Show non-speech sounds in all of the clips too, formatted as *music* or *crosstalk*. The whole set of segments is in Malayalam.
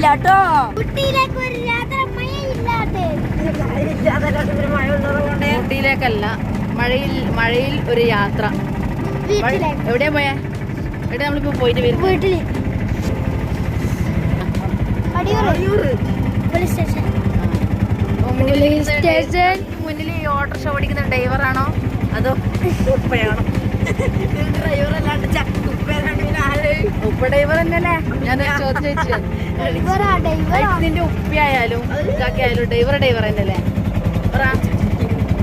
ഇല്ല കേട്ടോ ഊട്ടിയിലേക്കല്ല മഴയിൽ മഴയിൽ ഒരു യാത്ര. എവിടെയാ പോയാ? എവിടെ നമ്മളിപ്പോ പോയിട്ട് വരും വീട്ടിൽ. Adoor police station. മുന്നിൽ ഈ ഓട്ടോറിക്ഷ ഓടിക്കുന്ന ഡ്രൈവറാണോ? അതോ *laughs* ഡ്രൈവർ അല്ലാണ്ട് ഉപ്പ ഡ്രൈവർ തന്നെയല്ലേ ഞാൻ ചോദിച്ചു ഇതിന്റെ ഉപ്പയായാലും ഇതാക്കിയായാലും ഡ്രൈവർ ഡ്രൈവർ തന്നെയല്ലേ പറ.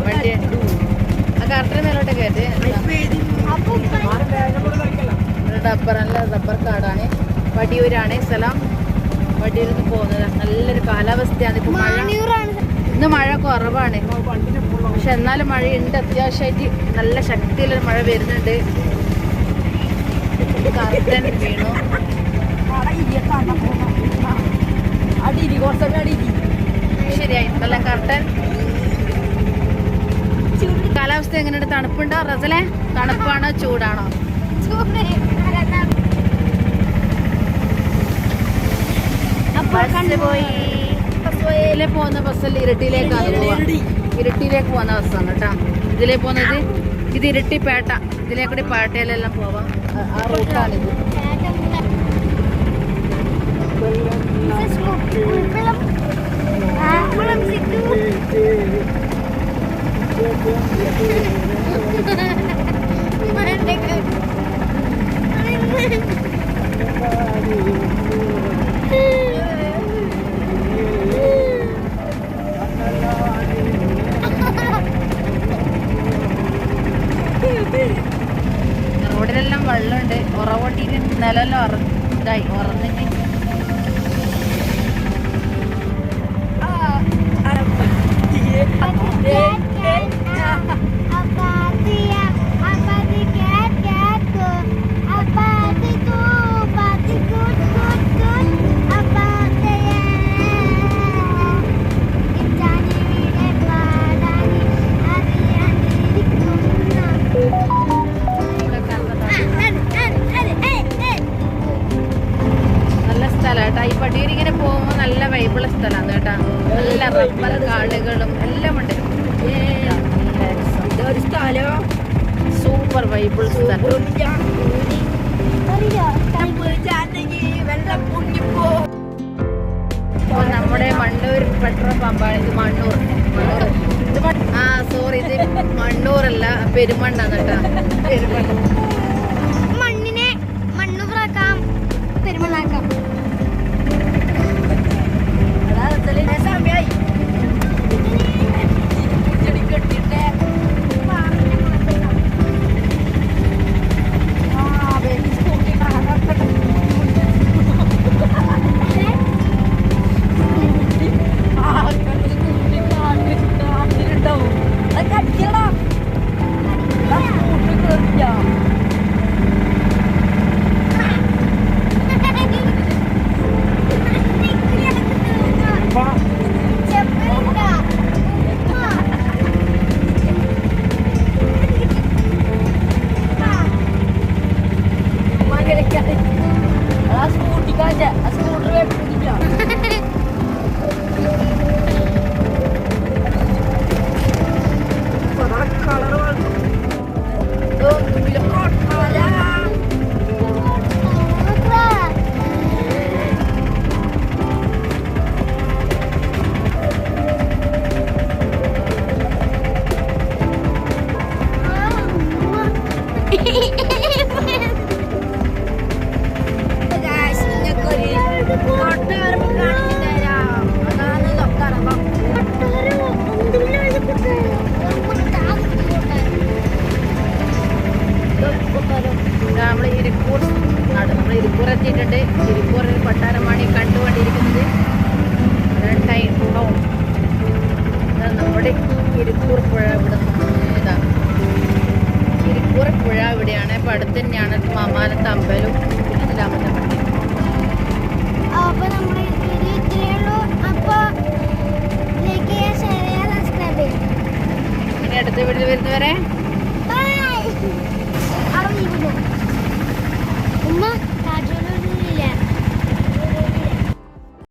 വണ്ടി. ആ കറക്റ്റ് മേലോട്ട് കയറ്റി ഡബ്ബറല്ല റബ്ബർ കാടാണ്. വടിയൂരാണ് സ്ഥലം. വടിയൂരിൽ നിന്ന് പോകുന്നത്. നല്ലൊരു കാലാവസ്ഥയാണ് ഇപ്പൊ മഴ. ഇന്ന് മഴ കുറവാണ്. പക്ഷെ എന്നാലും മഴയുണ്ട്. അത്യാവശ്യമായിട്ട് നല്ല ശക്തിയിലൊരു മഴ വരുന്നുണ്ട്. വീണു. കുറച്ചൊക്കെ ശരിയായി. കാലാവസ്ഥ എങ്ങനെയുണ്ട്? തണുപ്പുണ്ടോ? റസലെ? തണുപ്പാണോ? ചൂടാണോ? പോയി. പോകുന്ന ബസ്സല്ല? ഇരട്ടിയിലേക്കാണ് ഇരട്ടിയിലേക്ക് പോകുന്ന ബസ്സാണ് കേട്ടോ. ഇതിലേ പോകുന്നത്? ഇത് ഇരട്ടിപ്പേട്ട. ഇതിലേ കൂടി പേട്ടയിലെല്ലാം പോവാം. ആ- ആ റൂട്ടാണിത്. റോഡിലെല്ലാം വെള്ളമുണ്ട്. ഉറവൊട്ടിയിട്ട് നിലമെല്ലാം ഉറ ഇതായി ഉറന്നിട്ട് കേട്ടോ ഇങ്ങനെ പോകുമ്പോൾ നല്ല വൈബിളുള്ള സ്ഥലമാണ് കേട്ടോ. നല്ല റബ്ബർ കാടുകളും എല്ലാം ഉണ്ട്. ഒരു സ്ഥലം? സൂപ്പർ വൈബിൾ സ്ഥലം. അപ്പോൾ നമ്മുടെ മണ്ണൂർ പെട്രോൾ പമ്പാണ്. ഇത് മണ്ണൂർ. മണ്ണൂർ. ഇത് ആ സോറി ഇത് മണ്ണൂർ അല്ല പെരുമണ്ണാണ് കേട്ടോ. പെരുമണ്ണ കഴിഞ്ഞിട്ട് തിരുപ്പൂർ ഒരു പട്ടാരമാണ് ഈ കണ്ടുകൊണ്ടിരിക്കുന്നത്. നമ്മുടെ തിരുപ്പൂർ പുഴ ഇവിടെ. തിരുപ്പൂർ പുഴ ഇവിടെയാണ്. ഇപ്പൊ അടുത്തന്നെയാണ് തന്നെയാണ് അമ്പലം വരുന്നവരെ Bye.